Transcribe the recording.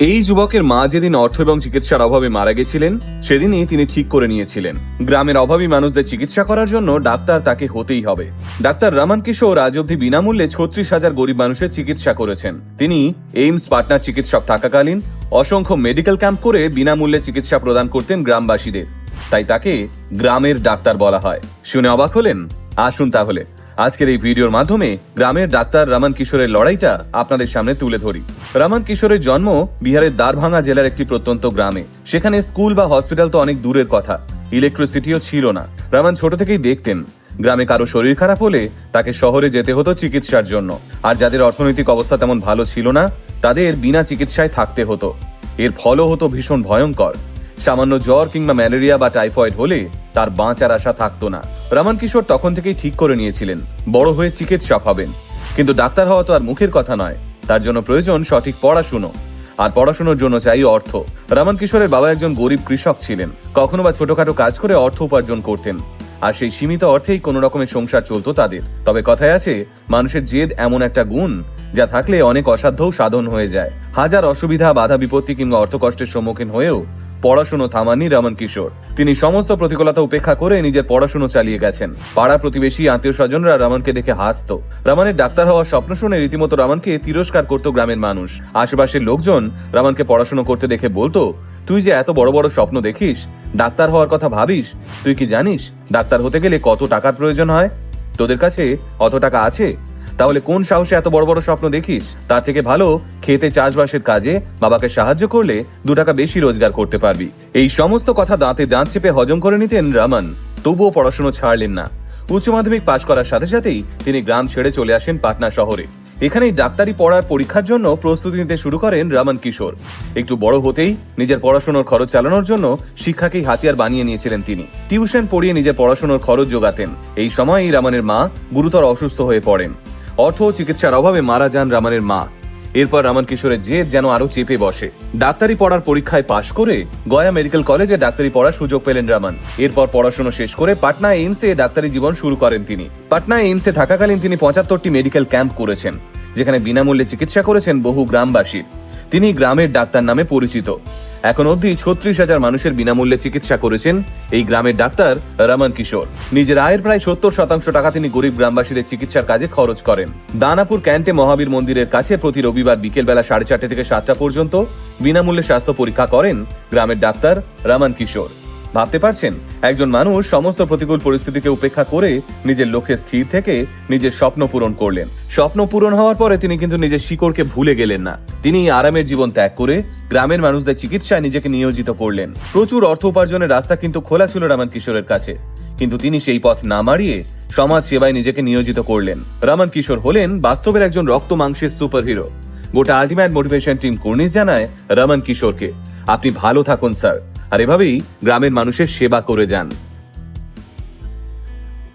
এই যুবকের মা যেদিন অর্থ এবং চিকিৎসার অভাবে মারা গেছিলেন, সেদিনই তিনি ঠিক করে নিয়েছিলেন। গ্রামের অভাবী মানুষদের চিকিৎসা করার জন্য ডাক্তার তাকে হতেই হবে। ডাক্তার রামান কিশোর আজ অব্দি বিনামূল্যে ছত্রিশ হাজার গরিব মানুষের চিকিৎসা করেছেন। তিনি এইমস পার্টনার চিকিৎসক থাকাকালীন অসংখ্য মেডিকেল ক্যাম্প করে বিনামূল্যে চিকিৎসা প্রদান করতেন গ্রামবাসীদের। তাই তাকে গ্রামের ডাক্তার বলা হয়। শুনে অবাক হলেন? আসুন তাহলে। আজকের এই ভিডিওর মাধ্যমে গ্রামের ডাক্তার রমন কিশোরের লড়াইটা আপনাদের সামনে তুলে ধরি। রমন কিশোরের জন্ম বিহারের দ্বারভাঙা জেলার একটি প্রত্যন্ত গ্রামে। সেখানে স্কুল বা হসপিটাল তো অনেক দূরের কথা, ইলেকট্রিসিটিও ছিল না। রমন ছোট থেকেই দেখতেন, গ্রামে কারও শরীর খারাপ হলে তাকে শহরে যেতে হতো চিকিৎসার জন্য। আর যাদের অর্থনৈতিক অবস্থা তেমন ভালো ছিল না, তাদের বিনা চিকিৎসায় থাকতে হতো। এর ফলও হতো ভীষণ ভয়ঙ্কর। সামান্য জ্বর কিংবা ম্যালেরিয়া বা টাইফয়েড হলে তার বাঁচার আশা থাকতো না। রমন কিশোর তখন থেকেই ঠিক করে নিয়েছিলেন, বড় হয়ে চিকিৎসক হবেন। কিন্তু ডাক্তার হওয়া তো আর মুখের কথা নয়, তার জন্য প্রয়োজন সঠিক পড়াশুনো। আর পড়াশুনোর জন্য চাই অর্থ। রমন কিশোরের বাবা একজন গরিব কৃষক ছিলেন, কখনো বা ছোটখাটো কাজ করে অর্থ উপার্জন করতেন। আর সেই সীমিত অর্থেই কোনো রকমের সংসার চলতো তাদের। তবে কথায় আছে, মানুষের জেদ এমন একটা গুণ যা থাকলে অনেক অসাধ্যও সাধন হয়ে যায়। হাজার অসুবিধা, বাধা, বিপত্তি কিংবা অর্থকষ্টের সম্মুখীন হয়েও পড়াশুনো থামাননি রমন কিশোর। তিনি সমস্ত প্রতিকূলতা উপেক্ষা করে নিজের পড়াশুনো চালিয়ে গেছেন। পাড়া প্রতিবেশী, আত্মীয় স্বজনরা রমনকে দেখে হাসত। রমনের ডাক্তার হওয়ার স্বপ্ন শুনে রীতিমতো রমনকে তিরস্কার করতো গ্রামের মানুষ। আশেপাশের লোকজন রমনকে পড়াশুনো করতে দেখে বলতো, তুই যে এত বড় বড় স্বপ্ন দেখিস, ডাক্তার হওয়ার কথা ভাবিস, তুই কি জানিস ডাক্তার হতে গেলে কত টাকার প্রয়োজন হয়? তোদের কাছে অত টাকা আছে? তাহলে কোন সাহসে এত বড় বড় স্বপ্ন দেখিস? তার থেকে ভালো খেতে চাষবাসের কাজে বাবাকে সাহায্য করলে দু টাকা বেশি রোজগার করতে পারবি। এই সমস্ত কথা দাঁতে দাঁত চেপে হজম করে নিতেন রামান। তবুও পড়াশুনো ছাড়লেন না। উচ্চ মাধ্যমিক পাশ করার সাথে সাথেই তিনি গ্রাম ছেড়ে চলে আসেন পাটনা শহরে। এখানেই ডাক্তারি পড়ার পরীক্ষার জন্য প্রস্তুতি নিতে শুরু করেন রামান কিশোর। একটু বড় হতেই নিজের পড়াশোনার খরচ চালানোর জন্য শিক্ষাকেই হাতিয়ার বানিয়ে নিয়েছিলেন তিনি। টিউশন পড়িয়ে নিজের পড়াশোনার খরচ যোগাতেন। এই সময়ই রামানের মা গুরুতর অসুস্থ হয়ে পড়েন। অর্থ ও চিকিৎসার অভাবে মারা যান রামানের মা। এরপর রামান কিশোরের জেদ যেন আরও চেপে বসে। ডাক্তারি পড়ার পরীক্ষায় পাশ করে গয়া মেডিকেল কলেজে ডাক্তারি পড়ার সুযোগ পেলেন রামান। এরপর পড়াশোনা শেষ করে পাটনা এইমসে ডাক্তারি জীবন শুরু করেন তিনি। পাটনা এইমসে থাকাকালীন তিনি পঁচাত্তরটি মেডিকেল ক্যাম্প করেছেন। যেখানে বিনামূল্যে চিকিৎসা করেছেন বহু গ্রামবাসীর তিনি গ্রামের ডাক্তার নামে পরিচিত। এখন অবধি ছত্রিশ হাজার মানুষের বিনামূল্যে চিকিৎসা করেছেন এই গ্রামের ডাক্তার রমন কিশোর। নিজের আয়ের প্রায় সত্তর শতাংশ টাকা তিনি গরিব গ্রামবাসীদের চিকিৎসার কাজে খরচ করেন। দানাপুর ক্যান্টে মহাবীর মন্দিরের কাছে প্রতি রবিবার বিকেলবেলা সাড়ে চারটে থেকে সাতটা পর্যন্ত বিনামূল্যে স্বাস্থ্য পরীক্ষা করেন গ্রামের ডাক্তার রমন কিশোর। ভাবতে পারছেন? একজন মানুষ সমস্ত প্রতিকূল পরিস্থিতিকে উপেক্ষা করে নিজের লক্ষ্যে স্থির থেকে নিজের স্বপ্ন পূরণ করলেন। স্বপ্ন পূরণ হওয়ার পরে তিনি কিন্তু নিজের শিকড়কে ভুলে গেলেন না। তিনি আরামের জীবন ত্যাগ করে গ্রামের মানুষদের চিকিৎসায় নিজেকে নিয়োজিত করলেন। প্রচুর অর্থ উপার্জনের রাস্তা কিন্তু খোলা ছিল রামান কিশোরের কাছে। কিন্তু তিনি সেই পথ না মারিয়ে সমাজ সেবায় নিজেকে নিয়োজিত করলেন। রামান কিশোর হলেন বাস্তবের একজন রক্ত মাংসের সুপারহিরো। গোটা আলটিমেট মোটিভেশন টিম কর্নিশ জানায় রমন কিশোরকে, আপনি ভালো থাকুন, স্যার। আর এভাবেই গ্রামের মানুষের সেবা করে যান।